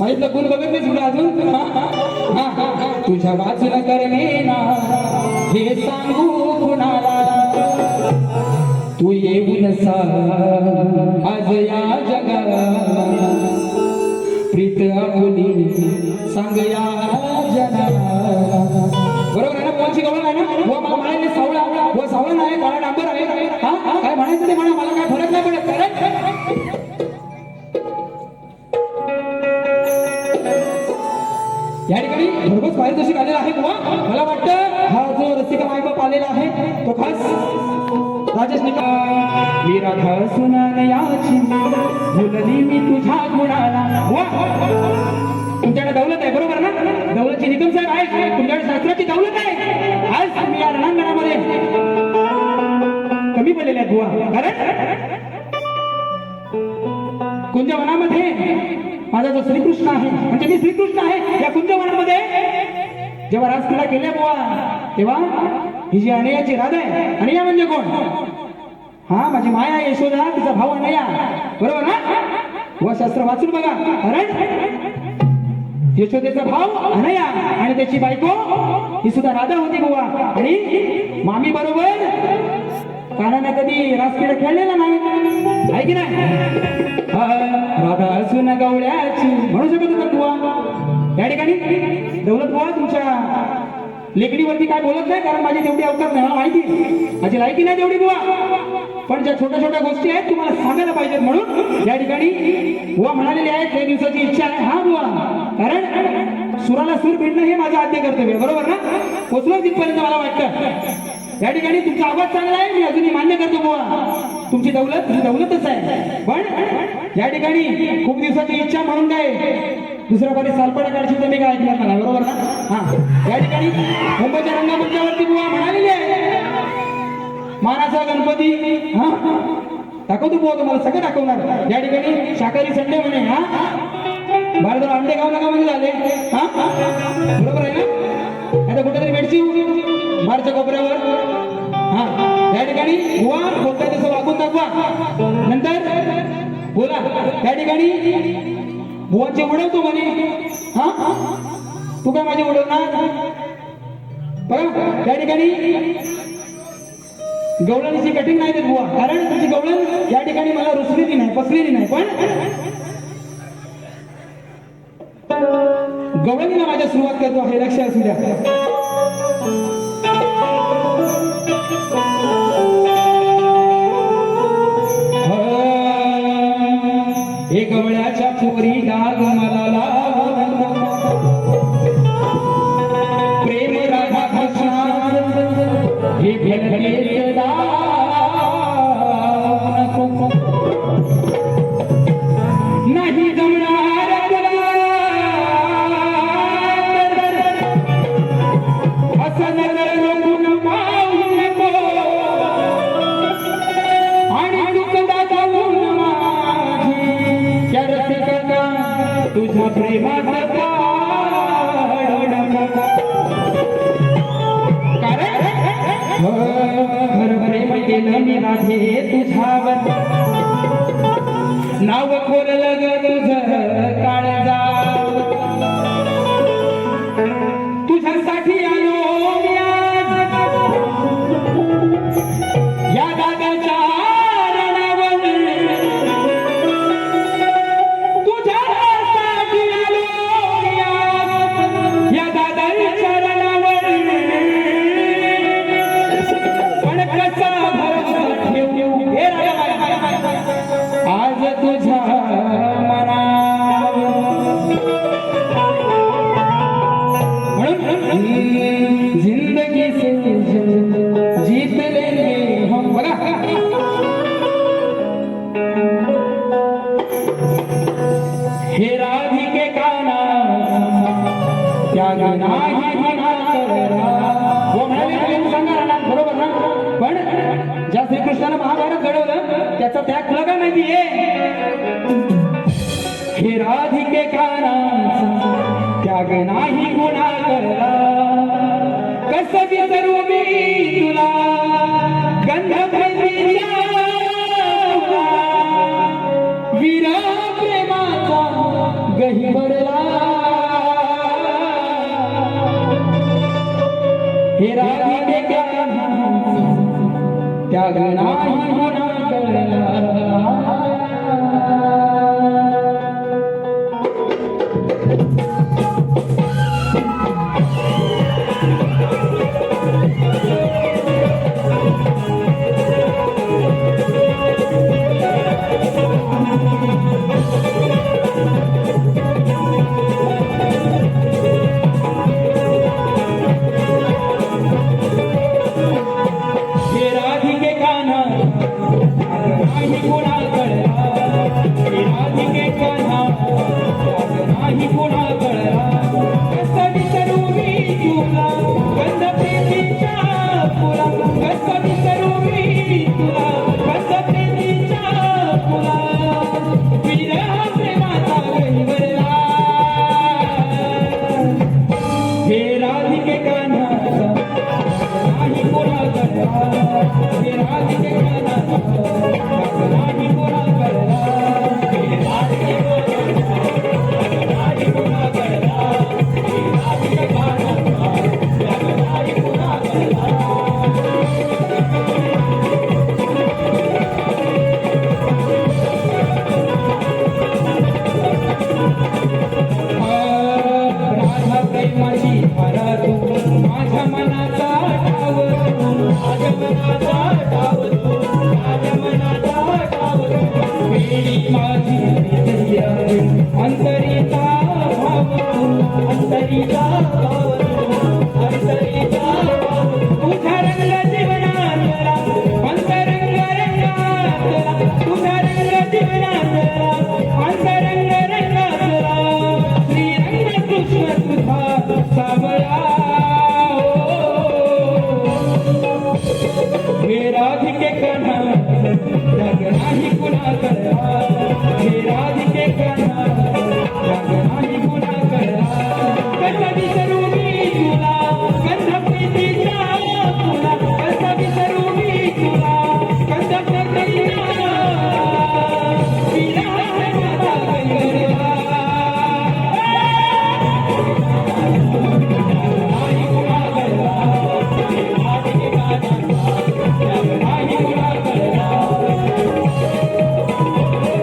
माहितलं गुण बघत नाही तुला अजून? तुझ्या वाचून करणे ना हे सांगू कुणाला? तू येऊन सांग आज या जगाला. प्रीत आपुली सांग या जगाला बरोबर आहे ना कोणची गवळ आहे ना? व मला म्हणायचे सावळा व सावळा नाही काळा डांबर आहे. काय म्हणायचं ते म्हणा मला? या ठिकाणी भरघोस पारितोषिक आलेला आहे बुवा मला वाटतं हा जो रसिका मायबाप आलेला आहे तो खास राजेश निका मी राधा सुनान याची मुलली मी तुझ्या गुणाला. तुमच्याकडे दौलत आहे बरोबर ना? दौलतची निकम साहेब आहे तुमच्याकडे शास्त्राची दौलत आहे. आज तुम्ही या रणांगणामध्ये कमी पडलेले आहेत बुवा. कारण कुंजवनामध्ये माझा जो श्रीकृष्ण आहे. म्हणजे मी श्रीकृष्ण आहे. या कुंजवनामध्ये जेव्हा राजक्रीडा केल्या बुवा तेव्हा ही जी अनयाची राधा आहे अनया म्हणजे कोण? हा माझी माया यशोदा तिचा भाऊ अनया. बरोबर ना? व शास्त्र वाचून बघा. कारण यशोदेचा भाव अनया आणि त्याची बायको ही सुद्धा राधा होती बुवा. आणि मामी बरोबर कानाने कधी रासक्रीडा खेळलेला नाही. आहे की नाही? राधा गवळ्याची. म्हणू शकत होता बुवा या ठिकाणी दौलत बुवा तुमच्या लेकडीवरती काय बोलत नाही कारण माझी तेवढी अवकाश नाही मला माहिती आहे. माझी लायकी नाही तेवढी बुवा. पण ज्या छोट्या छोट्या गोष्टी आहेत तुम्हाला सांगायला पाहिजेत म्हणून या ठिकाणी बुवा म्हणालेले आहेत त्या दिवसाची इच्छा आहे. हा बुवा. कारण सुराला सूर भेटणं हे माझं आद्य कर्तव्य बरोबर ना? पोचलो तिथपर्यंत मला वाटतं. या ठिकाणी तुमचा आवाज चांगला आहे मी अजूनही मान्य करतो बुवा. तुमची दौलत ही दौलतच आहे. पण या ठिकाणी खूप दिवसाची इच्छा म्हणून काय? दुसऱ्या कधी सालपडा काढशील तर मी काय ऐकणार मला बरोबर ना? हा. या ठिकाणी मुंबईच्या रंगमंचावरती बुवा म्हणालेली आहे. मानाचा गणपती हा? दाखवतो बुवा तुम्हाला सगळं दाखवणार. या ठिकाणी शाकाहारी संडे म्हणे हा? भारतात अंडे गाव म्हणजे झाले. हा? बरोबर आहे ना? आता कुठेतरी भेटशील? बारच्या कोपऱ्यावर. हा. या ठिकाणी बुवा बोलताय तसं वागून दाखवा. नंतर त्या ठिकाणी बुवाचे उडवतो म्हणे हा? तू काय माझे उडवणार बघा त्या ठिकाणी गवळणीची कठीण नाही देत बुवा. कारण तुझी गवळण या ठिकाणी मला रुसलेली नाही पसलेली नाही. पण गवळणीला माझ्या सुरुवात करतो. हे लक्ष असू द्या. हे खरं प्रेम केलं मी राधे तुझ्यावर. नाव खोरलं ग काळ जा हे राधिके त्याग नाही होणार तू अंतरीचा